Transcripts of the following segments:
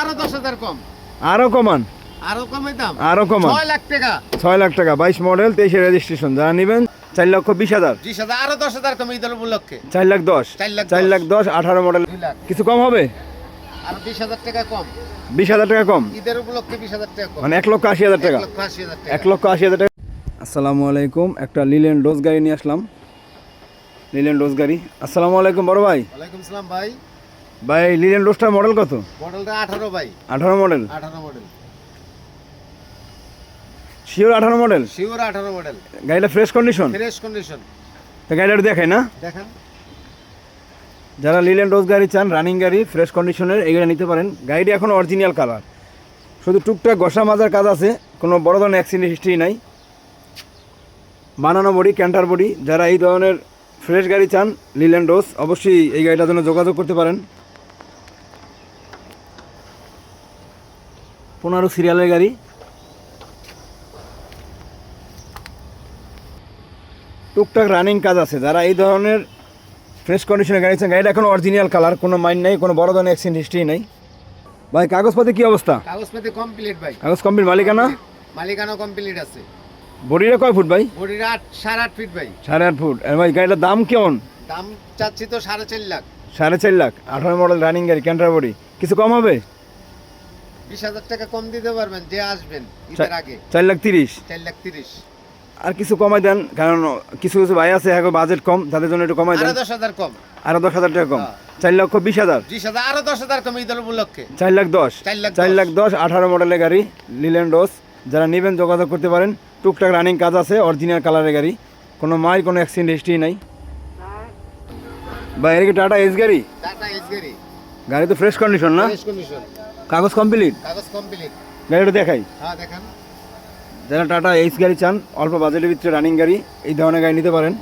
আরও দশ হাজার কম। আরও কমান। আরও কমে দাম। আরও কমান। ছয় লাখ টাকা। ছয় লাখ টাকা। বাইশ মডেল তেইশে রেজিস্ট্রেশন যারা নেবেন চার লক্ষ বিশ হাজার। বিশ হাজার আরও দশ হাজার কম ঈদের উপলক্ষে। চার লাখ দশ। চার লাখ দশ। আঠারো মডেল। কিছু কম হবে? আর বিশ হাজার টাকা কম। বিশ হাজার টাকা কম? ঈদের উপলক্ষে বিশ হাজার টাকা মানে এক লক্ষ আশি হাজার টাকা। এক লক্ষ আশি হাজার টাকা। আসসালামু আলাইকুম। একটা লিলেন ডোজ গাড়ি নিয়ে আসলাম। লিলেন ডোজ গাড়ি। আসসালামু আলাইকুম বড় ভাই। ওয়ালাইকুম সালাম ভাই। ভাই লিলেন ডোজটার মডেল কত? মডেলটা আঠারো ভাই। আঠারো মডেল আঠারো মডেল শিওর আঠারো মডেল শিওর আঠারো মডেল গাড়িটা ফ্রেশ কন্ডিশন ফ্রেশ কন্ডিশন তো গাড়িটা দেখাই না? দেখেন। যারা লিলেন ডোজ গাড়ি চান রানিং গাড়ি ফ্রেশ কন্ডিশনের এই গাড়ি নিতে পারেন। গাড়িটি এখন অরিজিনাল কালার শুধু টুকটাক ঘষা মাজার কাজ আছে কোনো বড় ধরনের অ্যাক্সিডেন্ট হিস্ট্রি নাই। বানানো বডি ক্যান্টার বডি যারা এই ধরনের ফ্রেশ গাড়ি চান লিলেন ডোজ অবশ্যই এই গাড়িটার জন্য যোগাযোগ করতে পারেন। পনেরো সিরিয়ালের গাড়ি। টুকটাক রানিং কাজ আছে। যারা এই ধরনের ফ্রেশ কন্ডিশনে গাড়ি চান গাড়িটা এখন অরিজিনাল কালার কোনো মাইন্ড নেই কোনো বড় ধরনের অ্যাক্সিডেন্ট হিস্ট্রি নেই। ভাই কাগজপাতি কি অবস্থা? কাগজপাতি কমপ্লিট ভাই। কাগজ কমপ্লিট মালিকানা? মালিকানা কমপ্লিট আছে। বডিটা কয় ফুট ভাই? বডির আট সাড়ে আট ফিট ভাই। সাড়ে আট ফুট। আর ভাই গাড়িটার দাম কেমন? দাম চাচ্ছি তো সাড়ে চার লাখ। সাড়ে চার লাখ। আঠারো মডেল রানিং গাড়ি ক্যান্টার বডি কিছু কম হবে? বিশ হাজার টাকা কম দিতে পারবেন যে আসবেন ঈদের আগে। চার লাখ তিরিশ? চার লাখ তিরিশ। আর কিছু কমাই দেন কারণ কিছু কিছু ভাই আছে এখন বাজেট কম তাদের জন্য একটু কমাই দেন। দশ হাজার কম। আরও দশ হাজার টাকা কম। হ্যাঁ। চার লক্ষ বিশ হাজার? বিশ হাজার আরও দশ হাজার কম ঈদের উপলক্ষে। চার লাখ দশ। চার লাখ দশ। আঠারো মডেলের গাড়ি লিলেন ডোস যারা নেবেন যোগাযোগ করতে পারেন। টুকটাক রানিং কাজ আছে অরিজিনাল কালারের গাড়ি। কোনো মাই কোনো অ্যাক্সিডেন্ট হিস্ট্রি নাই। বা এর কি টাটা এস গাড়ি? টাটা এস গাড়ি। গাড়ি তো ফ্রেশ কন্ডিশন না? ফ্রেশ কন্ডিশন কাগজ কমপ্লিট কাগজ কমপ্লিট গাড়িটা দেখাই। হ্যাঁ দেখেন। যারা টাটা এইচ গাড়ি চান অল্প বাজেটের ভিতরে রানিং গাড়ি এই ধরনের গাড়ি নিতে পারেন।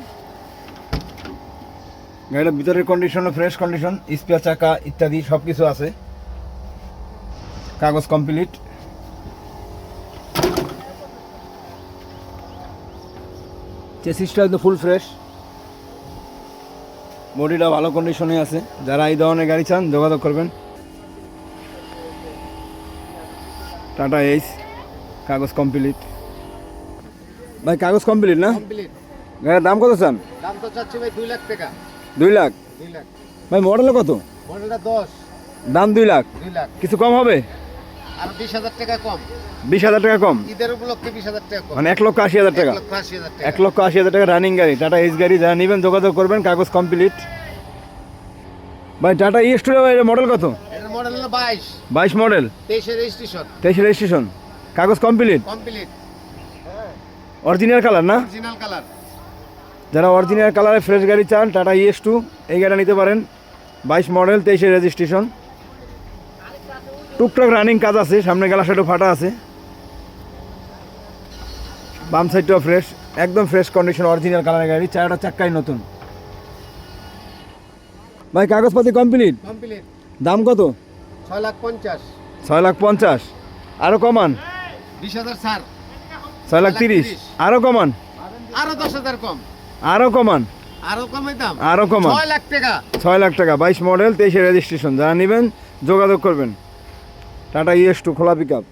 গাড়িটার ভিতরের কন্ডিশনও ফ্রেশ কন্ডিশন স্পেয়ার চাকা ইত্যাদি সব কিছু আছে। কাগজ কমপ্লিট চেসিসটা একদম ফুল ফ্রেশ বডিটা ভালো কন্ডিশনে আছে। যারা এই ধরনের গাড়ি চান যোগাযোগ করবেন। টাটা এইচ কাগজ কমপ্লিট ভাই কাগজ কমপ্লিট না? কমপ্লিট গাড়ির দাম কত চান? দাম তো চাচ্ছি ভাই দুই লাখ টাকা। দুই লাখ? দুই লাখ। ভাই মডেল কত? মডেলটা দশ। দাম দুই লাখ। দুই লাখ। কিছু কম হবে? আর বিশ হাজার টাকা কম। বিশ হাজার টাকা কম? ঈদের উপলক্ষে বিশ হাজার টাকা কম। মানে এক লক্ষ আশি হাজার টাকা? এক লক্ষ আশি হাজার টাকা। এক লক্ষ আশি হাজার টাকা রানিং গাড়ি। টাটা এইচ গাড়ি যারা নেবেন যোগাযোগ করবেন কাগজ কমপ্লিট ভাই টাটা ই স্টুডিও মডেল কত? মডেল হলো বাইশ। বাইশ মডেল? তেইশে রেজিস্ট্রেশন তেইশে রেজিস্ট্রেশন কাগজ কমপ্লিট কমপ্লিট অরিজিনাল কালার না? অরিজিনাল কালার যারা অরিজিনাল কালারের ফ্রেশ গাড়ি চান টাটা ইএস টু এই গাড়িটা নিতে পারেন। বাইশ মডেল তেইশে রেজিস্ট্রেশন টুকটাক রানিং কাজ আছে সামনে গেলা সাইডও ফাটা আছে। বাম সাইডটাও ফ্রেশ একদম ফ্রেশ কন্ডিশন অরিজিনাল কালারের গাড়ি চারটা চাক্কাই নতুন। ভাই কাগজপাতি কমপ্লিট কমপ্লিট দাম কত? ছয় লাখ পঞ্চাশ। ছয় লাখ পঞ্চাশ। আরও কমান। বিশ হাজার ছাড়। ছয় লাখ তিরিশ। আরও কমান। আরও দশ হাজার কম। আরও কমান। আরও কমে দাম। আরও কমান। ছয় লাখ টাকা। ছয় লাখ টাকা। বাইশ মডেল তেইশে রেজিস্ট্রেশন যারা নেবেন যোগাযোগ করবেন। টাটা ইএস টু খোলা পিক আপ